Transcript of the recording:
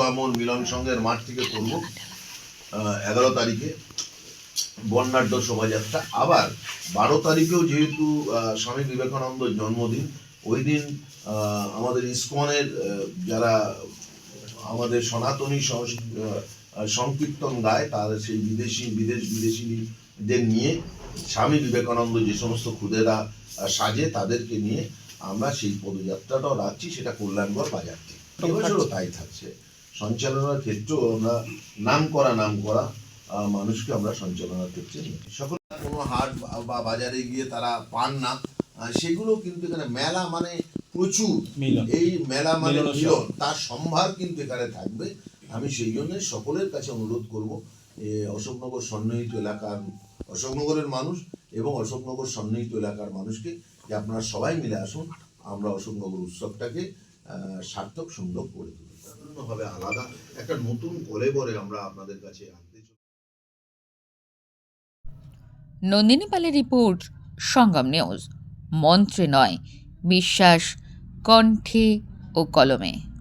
আমল মিলন। সংঘের মাঠ থেকে করব। এগারো তারিখে বর্ণাঢ্য শোভাযাত্রা। আবার বারো তারিখেও যেহেতু স্বামী বিবেকানন্দর জন্মদিন ওই দিন আমাদের ইসকনের যারা আমাদের সনাতনী সংকীর্তন গায় তাদের সেই বিদেশি বিদেশ বিদেশিদের নিয়ে স্বামী বিবেকানন্দ যে সমস্ত আহ, সাজে তাদেরকে নিয়ে আমরা সেই পদযাত্রাটাও রাখছি সেটা কল্যাণগড় বাজার থেকে। এবছরও তাই থাকছে। সঞ্চালনার ক্ষেত্রেও আমরা নাম করা নাম করা মানুষকে আমরা সঞ্চালনার ক্ষেত্রে সকল কোনো হাট বা- বাজারে গিয়ে তারা পান না সেগুলো কিন্তু এখানে মেলা মানে প্রচুর। এই মেলা মানে মিলন তার সম্ভার কিন্তু এখানে থাকবে। আমি সেই জন্য সকলের কাছে অনুরোধ করব এ, অশোকনগর সন্নিহিত এলাকার অশোকনগরের মানুষ এবং অশোকনগর সন্নিহিত এলাকার মানুষকে যে আপনারা সবাই মিলে আসুন আমরা অশোকনগর উৎসবটাকে সার্থক সুন্দর করে তুলবে আলাদা একটা নতুন কলেবরে আমরা আপনাদের কাছে আনতে। নন্দিনী পালের রিপোর্ট সঙ্গম নিউজ। মন্ত্রে নয় বিশ্বাস কণ্ঠে ও কলমে।